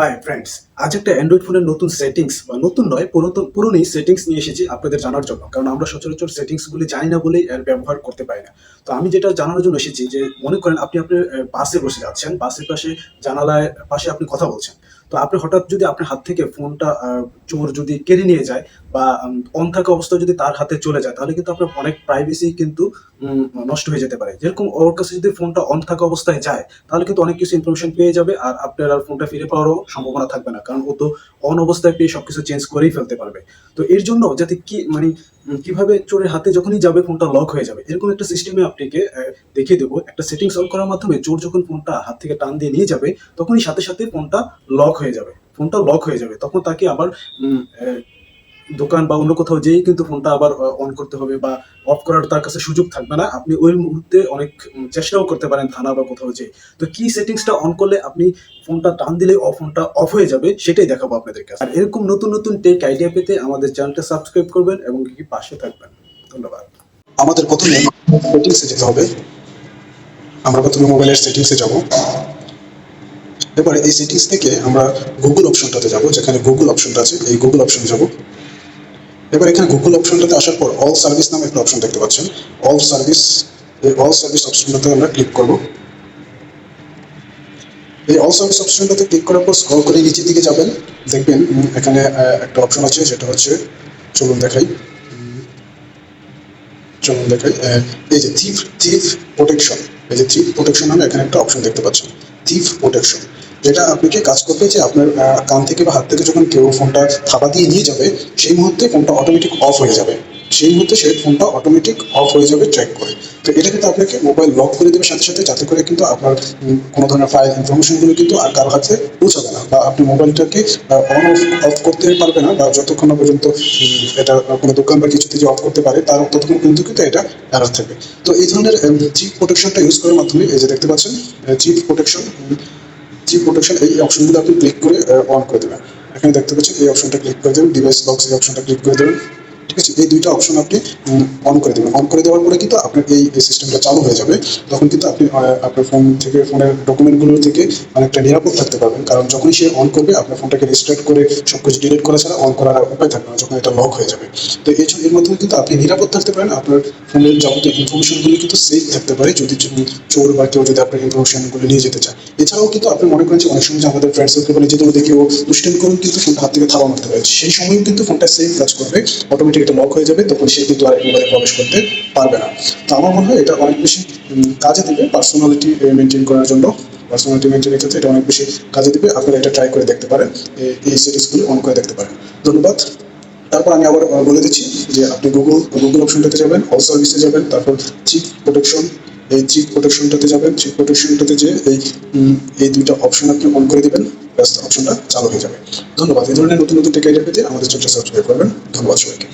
Hi friends আজ একটা Android ফোনের নতুন সেটিংস বা নতুন নয়, পুরাতন পুরনোই সেটিংস নিয়ে এসেছি আপনাদের জানার জন্য। কারণ আমরা সচরাচর সেটিংসগুলি জানি না বলেই এর ব্যবহার করতে পারি না। তো আমি যেটা জানার জন্য এসেছি যে, মনে করেন আপনি আপনি বাসে বসে যাচ্ছেন, বাসের পাশে জানালায় পাশে আপনি কথা বলছেন। তো আপনি হঠাৎ যদি আপনার হাত থেকে ফোনটা চোর যদি কেড়ে নিয়ে যায় বা অন থাকা অবস্থায় যদি তার হাতে চলে যায়, তাহলে কিন্তু আপনার অনেক প্রাইভেসি কিন্তু নষ্ট হয়ে যেতে পারে। যেরকম ওর কাছে যদি ফোনটা অন থাকা অবস্থায় যায়, তাহলে কিন্তু অনেক কিছু ইনফরমেশন পেয়ে যাবে আর আপনার আর ফোনটা ফিরে পাওয়ারও সম্ভাবনা থাকবে না। কারণ ও তো অন অবস্থায় পেয়ে সবকিছু চেঞ্জ করেই ফেলতে পারবে। তো এর জন্য যাতে কি মানে কীভাবে চোরের হাতে যখনই যাবে, ফোনটা লক হয়ে যাবে, এরকম একটা সিস্টেমে আপনাকে দেখিয়ে দেবো। একটা সেটিংস অন করার মাধ্যমে চোর যখন ফোনটা হাত থেকে টান দিয়ে নিয়ে যাবে, তখনই সাথে সাথে ফোনটা লক হয়ে যাবে। ফোনটা লক হয়ে যাবে। তখন তাকে আবার দোকান বা অন্য কোথাও যেয়েই কিন্তু ফোনটা আবার অন করতে হবে বা অফ করার তার কাছে সুযোগ থাকবে না। আপনি ওই মুহূর্তে অনেক চেষ্টাও করতে পারেন থানা বা কোথাও যেয়ে। তো কি সেটিংসটা অন করলে আপনি ফোনটা টান দিলে ফোনটা অফ হয়ে যাবে, সেটাই দেখাবো আপনাদের কাছে। আর এরকম নতুন নতুন টেক আইডিয়া পেতে আমাদের চ্যানেলটা সাবস্ক্রাইব করবেন এবং কি পাশে থাকবেন। ধন্যবাদ। আমাদের প্রথমে সেটিংসে যেতে হবে। আমরা প্রথমে মোবাইলের সেটিংসে যাব। এবারে এই সেটিংস থেকে আমরা গুগল অপশনটাতে যাব, যেখানে গুগল অপশনটা আছে। এই গুগল অপশনে যাব। এবার এখানে গুগল অপশনটাতে আসার পর অল সার্ভিস নামে একটা অপশন দেখতে পাচ্ছেন। অল সার্ভিস এই অল সার্ভিস অপশনটাতে আমরা ক্লিক করব। এই অল সার্ভিস অপশনটাতে ক্লিক করার পর স্ক্রল করে নিচের দিকে যাবেন। দেখবেন এখানে একটা অপশন আছে, যেটা হচ্ছে, চলুন দেখাই। চলুন দেখাই এই যে থিফ থিফ প্রোটেকশন এই যে থিফ প্রোটেকশন নামে এখানে একটা অপশন দেখতে পাচ্ছেন। থিফ প্রোটেকশন যেটা আপনাকে কাজ করবে যে আপনার কান থেকে বা হাত থেকে যখন কেউ ফোনটা থাবা দিয়ে নিয়ে যাবে, সেই মুহূর্তে ফোনটা অটোমেটিক অফ হয়ে যাবে। সেই মুহূর্তে সেই ফোনটা অটোমেটিক অফ হয়ে যাবে ট্র্যাক করে। তো এটা কিন্তু আপনাকে মোবাইল লক করে দেবে সাথে সাথে, যাতে করে কিন্তু আপনার কোনো ধরনের ফাইল ইনফরমেশনগুলো কিন্তু আর কারও হাতে পৌঁছাবে না বা আপনি মোবাইলটাকে অন অফ অফ করতে পারবে না বা যতক্ষণ না পর্যন্ত এটা কোনো দোকান বা কিছুতে যে অফ করতে পারে, তার ততক্ষণ কিন্তু কিন্তু এটা এরার থাকবে। তো এই ধরনের চিপ প্রোটেকশনটা ইউজ করার মাধ্যমে, এই যে দেখতে পাচ্ছেন চিপ প্রোটেকশন চিপ প্রোটেকশন এই অপশনগুলো আপনি ক্লিক করে অন করে দেবেন। এখানে দেখতে পাচ্ছেন এই অপশনটা ক্লিক করে দেবেন ডিভাইস লক্স এই অপশনটা ক্লিক করে দেবেন। ঠিক আছে, এই দুইটা অপশন আপনি অন করে দেবেন। অন করে দেওয়ার পরে কিন্তু আপনার এই সিস্টেমটা চালু হয়ে যাবে। তখন কিন্তু আপনি আপনার ফোন থেকে ফোনের ডকুমেন্টগুলো থেকে অনেকটা নিরাপদ থাকতে পারবেন। কারণ যখনই সে অন করবে, আপনার ফোনটাকে রিস্টার্ট করে সব কিছু ডিলিট করা ছাড়া অন করার উপায় থাকবে না, যখন এটা লক হয়ে যাবে। তো এই এর মাধ্যমে কিন্তু আপনি নিরাপদ থাকতে পারেন। আপনার ফোনের যাবতীয় ইনফরমেশনগুলো কিন্তু সেফ থাকতে পারে, যদি চোর বা কেউ যদি আপনার ইনফরমেশনগুলো নিয়ে যেতে চায়। এছাড়াও কিন্তু আপনি মনে করেন যে অনেক সময় আমাদের ফ্রেন্ড সার্কেল মধ্যে কেউ দুষ্টামি করুন কিন্তু ফোনটা হাত থেকে থাবা মারতে পারে। সেই সময়ও কিন্তু ফোনটা সেফ কাজ করবে অটোমেটিক এটা লক হয়ে যাবে, তখন সে কিন্তু আর মোবাইলে প্রবেশ করতে পারবে না। তো আমার মনে হয় এটা অনেক বেশি কাজে দেবে পার্সোনালিটি মেনটেন করার জন্য। পার্সোনালিটি মেনটেনের ক্ষেত্রে এটা অনেক বেশি কাজে দিবে। আপনারা এটা ট্রাই করে দেখতে পারেন। এই সেটিংসগুলো অন করে দেখতে পারেন। ধন্যবাদ। তারপর আমি আবার বলে দিচ্ছি যে আপনি গুগল গুগল অপশনটাতে যাবেন অল সার্ভিসে যাবেন, তারপর চিপ প্রোটেকশন এই চিপ প্রোটেকশনটাতে যাবেন। চিপ প্রোটেকশনটাতে যে এই এই দুইটা অপশন আপনি অন করে দেবেন। ব্যস্ত অপশনটা চালু হয়ে যাবে। ধন্যবাদ। এই ধরনের নতুন নতুন টেক আইডিয়া পেতে আমাদের চ্যানেলটা সাবস্ক্রাইব করবেন। ধন্যবাদ সবাইকে।